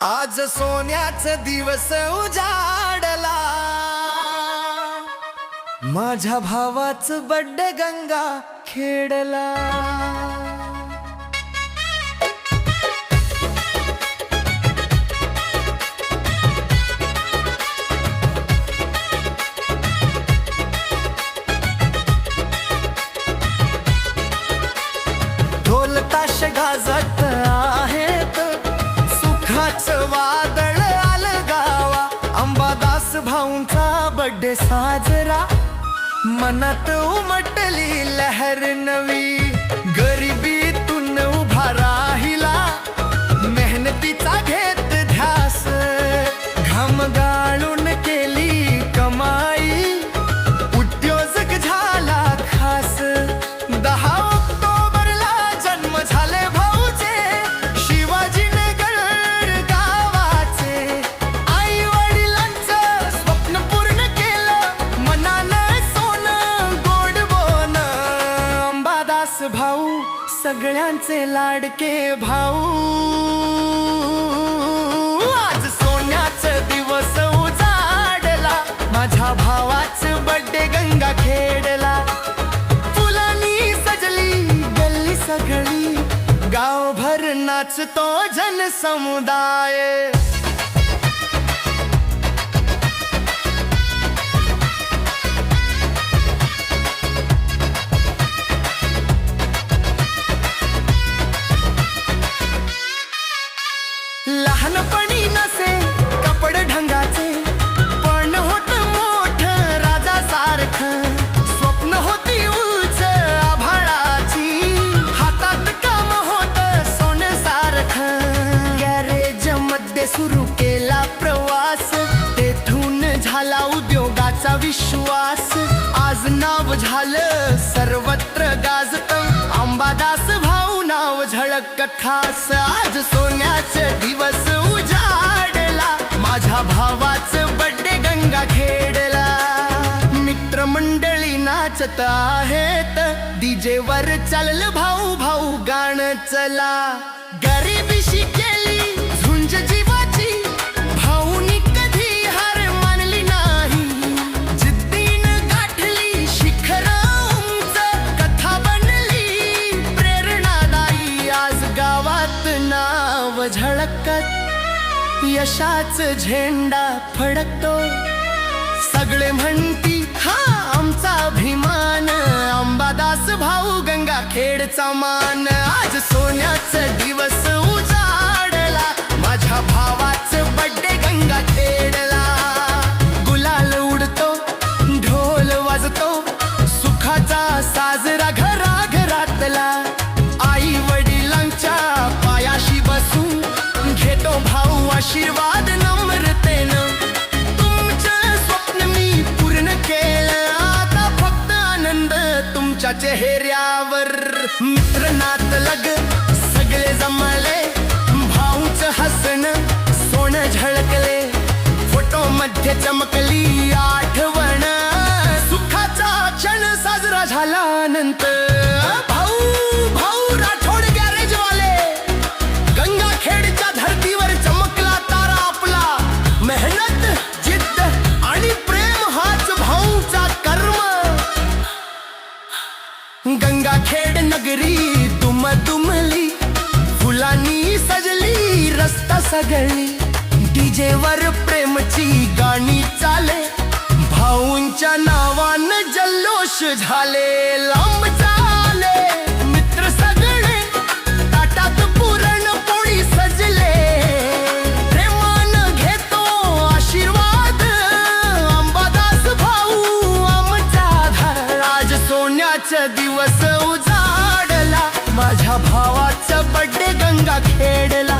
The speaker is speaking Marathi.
आज सोन्याच दिवस उजाडला. माझ्या भावाच बड्ड गंगा खेडला. ढोल ताश गाजत वादळ आलं गावा अंबादास भाऊंचा बड्डे साजरा. मनात उमटली लहर नवी. गरिबी भाऊ सगळ्यांचे लाडके भाऊ. आज सोन्याच दिवस उजाडला माझ्या भावाचं बड्डे गंगा खेडला. फुलांनी सजली गल्ली सगळी गावभर नाचतो जन लहानपणी नसे कपड ढंगाचे. पण होत मोठ राजा सारखं स्वप्न होती उच आभाळाची. हातात काम होत सोन्यासारखं. गॅरेजमध्ये सुरू केला प्रवास. तेथून झाला उद्योगाचा विश्वास. आज नाव झालं सर्वत्र गाजत. झळक खास आज सोन्याचे दिवस उजाडला. माझ्या भावाचं बड्डे गंगा खेडला. मित्रमंडळी नाचत आहेत. डीजे वर चाललं भाऊ भाऊ गाणं चला. यशाच झेंडा फडकतो. सगळे म्हणती हा आमचा अभिमान. अंबादास भाऊ गंगा खेडचा मान. आज सोन्याचा दिवस तुमच्या चेहऱ्यावर मित्र नातलग सगळे जमले भाऊच हसण सोनं झळकले. फोटो मध्ये चमकली आठवण सुखाचा क्षण साजरा झाला नंतर. सगळी. डीजे वर प्रेमची गाणी चाले. भाऊंच्या नावानं जल्लोष झाले लांब चाले. मित्र सगळे ताटात पुरण पोळी सजले. प्रेमान घेतो आशीर्वाद अंबादास भाऊ आमचा धर. आज सोन्याचा दिवस उजाडला माझ्या भावाचं बड्डे गंगा खेडला